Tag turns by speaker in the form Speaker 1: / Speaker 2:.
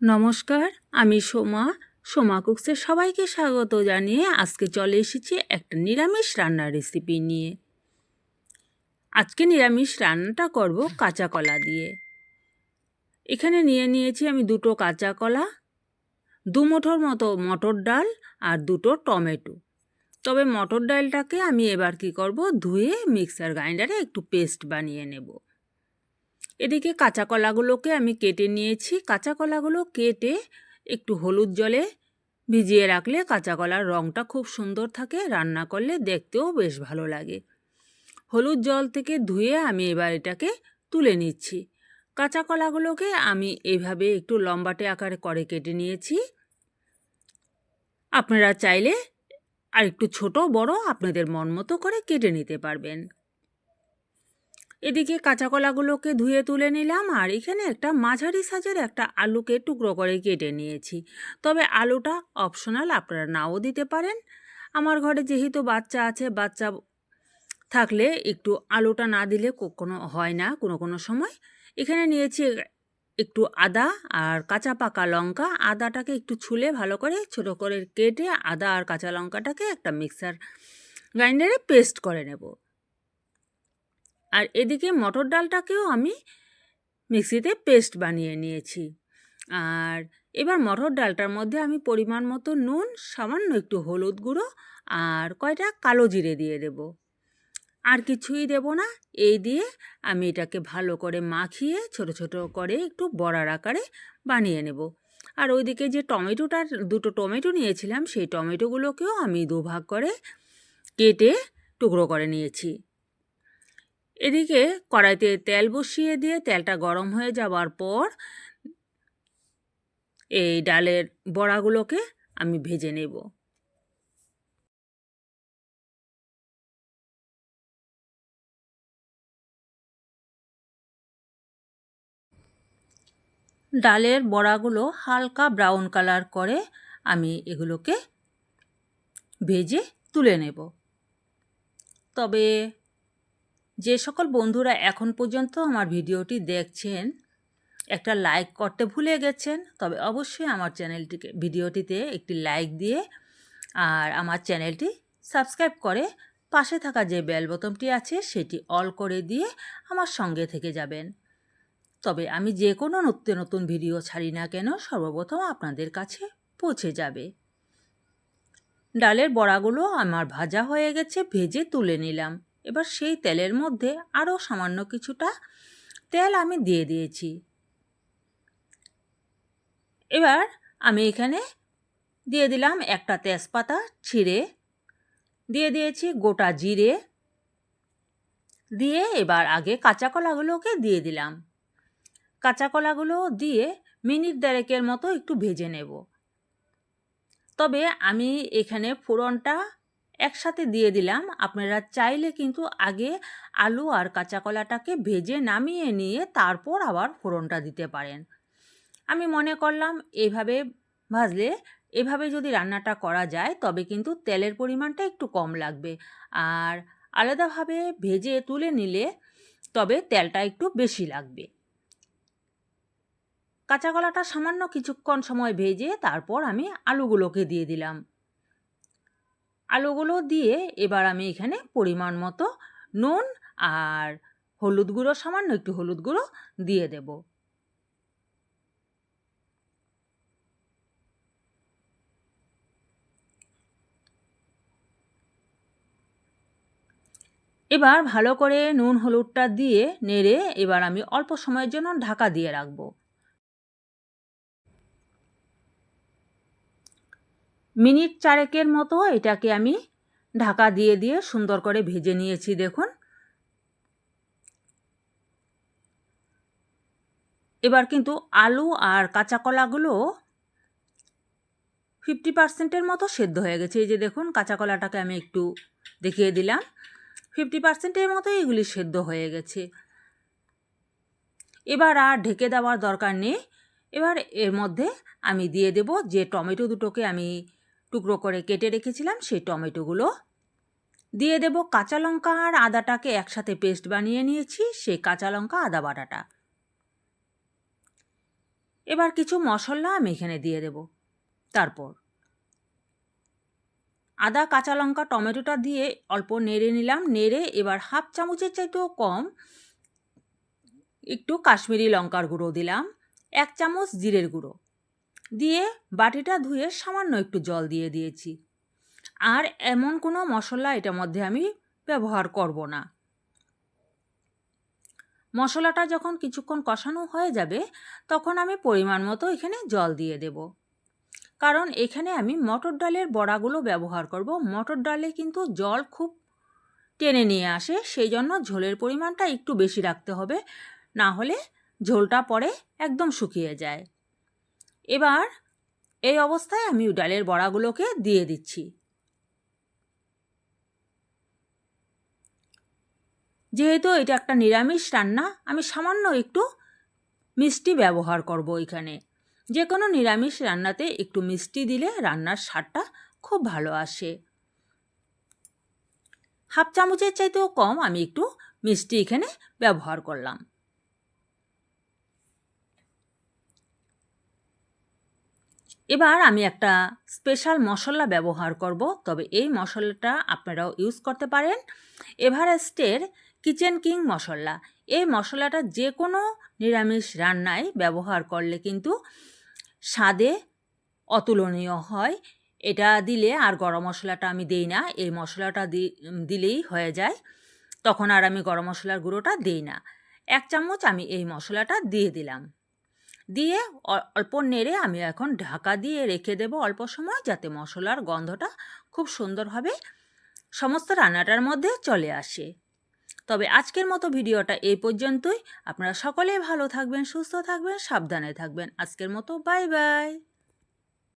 Speaker 1: নমস্কার, আমি সোমা। সোমা কুকসে সবাইকে স্বাগত জানিয়ে আজকে চলে এসেছি একটা নিরামিষ রান্নার রেসিপি নিয়ে। আজকে নিরামিষ রান্নাটা করব কাঁচা কলা দিয়ে। এখানে নিয়ে নিয়েছি আমি দুটো কাঁচা কলা, দু মুঠোর মতো মটর ডাল আর দুটো টমেটো। তবে মটর ডালটাকে আমি এবার কি করব, ধুয়ে মিক্সার গ্রাইন্ডারে একটু পেস্ট বানিয়ে নেব। এদিকে কাঁচা কলাগুলোকে আমি কেটে নিয়েছি। কাঁচা কলাগুলো কেটে একটু হলুদ জলে ভিজিয়ে রাখলে কাঁচা কলার রঙটা খুব সুন্দর থাকে, রান্না করলে দেখতেও বেশ ভালো লাগে। হলুদ জল থেকে ধুয়ে আমি এবার এটাকে তুলে নিচ্ছি। কাঁচা কলাগুলোকে আমি এইভাবে একটু লম্বাটে আকারে করে কেটে নিয়েছি। আপনারা চাইলে আর একটু ছোট, বড়, আপনাদের মন মতো করে কেটে নিতে পারবেন। এদিকে কাঁচা কলাগুলোকে ধুয়ে তুলে নিলাম আর এখানে একটা মাঝারি সাইজের একটা আলুকে টুকরো করে কেটে নিয়েছি। তবে আলুটা অপশনাল আপনারা নাও দিতে পারেন। আমার ঘরে যেহেতু বাচ্চা আছে, বাচ্চা থাকলে একটু আলুটা না দিলে কোনো হয় না, কোনো কোনো সময়। এখানে নিয়েছি একটু আদা আর কাঁচা পাকা লঙ্কা। আদাটাকে একটু ছুলে ভালো করে ছোটো করে কেটে আদা আর কাঁচা লঙ্কাটাকে একটা মিক্সার গ্রাইন্ডারে পেস্ট করে নেব। আর এদিকে মটর ডালটাকেও আমি মিক্সিতে পেস্ট বানিয়ে নিয়েছি। আর এবার মটর ডালটার মধ্যে আমি পরিমাণ মতো নুন, সামান্য একটু হলুদ গুঁড়ো আর কয়টা কালো জিরে দিয়ে দেব। আর কিছুই দেব না, এই দিয়ে আমি এটাকে ভালো করে মাখিয়ে ছোট ছোট করে একটু বড়ার আকারে বানিয়ে নেব। আর ওইদিকে যে টমেটোটার, দুটো টমেটো নিয়েছিলাম, সেই টমেটোগুলোকেও আমি দুভাগ করে কেটে টুকরো করে নিয়েছি। এদিকে কড়াইতে তেল বসিয়ে দিয়ে তেলটা গরম হয়ে যাওয়ার পর এই ডালের বড়াগুলোকে আমি ভেজে নেব। ডালের বড়াগুলো হালকা ব্রাউন কালার করে আমি এগুলোকে ভেজে তুলে নেব। তবে যে সকল বন্ধুরা এখন পর্যন্ত আমার ভিডিওটি দেখছেন, একটা লাইক করতে ভুলে গেছেন, তবে অবশ্যই আমার চ্যানেলটিকে, ভিডিওটিতে একটি লাইক দিয়ে আর আমার চ্যানেলটি সাবস্ক্রাইব করে পাশে থাকা যে বেল বোতামটি আছে, সেটি অল করে দিয়ে আমার সঙ্গে থেকে যাবেন। তবে আমি যে কোনো নতুন নতুন ভিডিও ছাড়ি না কেন, সর্বপ্রথম আপনাদের কাছে পৌঁছে যাবে। ডালের বড়াগুলো আমার ভাজা হয়ে গেছে, ভেজে তুলে নিলাম। এবার সেই তেলের মধ্যে আরও সামান্য কিছুটা তেল আমি দিয়ে দিয়েছি। এবার আমি এখানে দিয়ে দিলাম একটা তেজপাতা ছিঁড়ে দিয়ে দিয়েছি গোটা জিরে। দিয়ে এবার আগে কাঁচা কলাগুলোকে দিয়ে দিলাম। কাঁচা কলাগুলো দিয়ে মিনিট দেড়েকের মতো একটু ভেজে নেব। তবে আমি এখানে ফোড়নটা একসাথে দিয়ে দিলাম। আপনারা চাইলে কিন্তু আগে আলু আর কাঁচা কলাটাকে ভেজে নামিয়ে নিয়ে তারপর আবার ফোড়নটা দিতে পারেন। আমি মনে করলাম এইভাবে ভাজলে, এভাবে যদি রান্নাটা করা যায়, তবে কিন্তু তেলের পরিমাণটা একটু কম লাগবে। আর আলাদাভাবে ভেজে তুলে নিলে তবে তেলটা একটু বেশি লাগবে। কাঁচা কলাটা সামান্য কিছুক্ষণ সময় ভেজে তারপর আমি আলুগুলোকে দিয়ে দিলাম। আলুগুলো দিয়ে এবার আমি এখানে পরিমাণ মতো নুন আর হলুদ গুঁড়ো, সামান্য একটু হলুদ গুঁড়ো দিয়ে দেব। এবার ভালো করে নুন, হলুদটা দিয়ে নেড়ে এবার আমি অল্প সময়ের জন্য ঢাকা দিয়ে রাখব। মিনিট চারেকের মতো এটাকে আমি ঢাকা দিয়ে দিয়ে সুন্দর করে ভেজে নিয়েছি, দেখুন। এবার কিন্তু আলু আর কাঁচা কলাগুলো ফিফটি পার্সেন্টের মতো সেদ্ধ হয়ে গেছে। এই যে দেখুন কাঁচা কলাটাকে আমি একটু দেখিয়ে দিলাম। ফিফটি পার্সেন্টের মতো এগুলি সেদ্ধ হয়ে গেছে। এবার আর ঢেকে দেওয়ার দরকার নেই। এবার এর মধ্যে আমি দিয়ে দেব যে টমেটো দুটোকে আমি টুকরো করে কেটে রেখেছিলাম সেই টমেটোগুলো। দিয়ে দেব কাঁচা লঙ্কা আর আদাটাকে একসাথে পেস্ট বানিয়ে নিয়েছি সেই কাঁচা লঙ্কা, আদা বাটাটা। এবার কিছু মশলা আমি এখানে দিয়ে দেব। তারপর আদা, কাঁচা লঙ্কা, টমেটোটা দিয়ে অল্প নেড়ে নিলাম। নেড়ে এবার হাফ চামচের চাইতেও কম একটু কাশ্মীরি লঙ্কার গুঁড়ো দিলাম। এক চামচ জিরের গুঁড়ো। দিয়ে বাটিটা ধুয়ে সামান্য একটু জল দিয়ে দিয়েছি। আর এমন কোনো মশলা এটার মধ্যে আমি ব্যবহার করব না। মশলাটা যখন কিছুক্ষণ কষানো হয়ে যাবে, তখন আমি পরিমাণ মতো এখানে জল দিয়ে দেব। কারণ এখানে আমি মটর ডালের বড়াগুলো ব্যবহার করব। মটর ডালে কিন্তু জল খুব টেনে নিয়ে আসে সেই জন্য ঝোলের পরিমাণটা একটু বেশি রাখতে হবে। না হলে ঝোলটা পরে একদম শুকিয়ে যায়। এবার এই অবস্থায় আমি ডালের বড়াগুলোকে দিয়ে দিচ্ছি। যেহেতু এটা একটা নিরামিষ রান্না, আমি সামান্য একটু মিষ্টি ব্যবহার করব এখানে। যে কোনো নিরামিষ রান্নাতে একটু মিষ্টি দিলে রান্নার স্বাদটা খুব ভালো আসে। হাফ চামচের চাইতেও কম আমি একটু মিষ্টি এখানে ব্যবহার করলাম। এবার আমি একটা স্পেশাল মশলা ব্যবহার করব। তবে এই মশলাটা আপনারাও ইউজ করতে পারেন। এভারেস্টের কিচেন কিং মশলা। এই মশলাটা যে কোনো নিরামিষ রান্নায় ব্যবহার করলে কিন্তু স্বাদে অতুলনীয় হয়। এটা দিলে আর গরম মশলাটা আমি দিই না। এই মশলাটা দিলেই হয়ে যায়। তখন আর আমি গরম মশলার গুঁড়োটা দিই না। এক চামচ আমি এই মশলাটা দিয়ে দিলাম। দিয়ে অল্প নেড়ে আমি এখন ঢাকা দিয়ে রেখে দেব অল্প সময় যাতে মশলার গন্ধটা খুব সুন্দরভাবে সমস্ত রান্নাটার মধ্যে চলে আসে। তবে আজকের মতো ভিডিওটা এই পর্যন্তই। আপনারা সকলেই ভালো থাকবেন, সুস্থ থাকবেন, সাবধানে থাকবেন। আজকের মতো বাই বাই।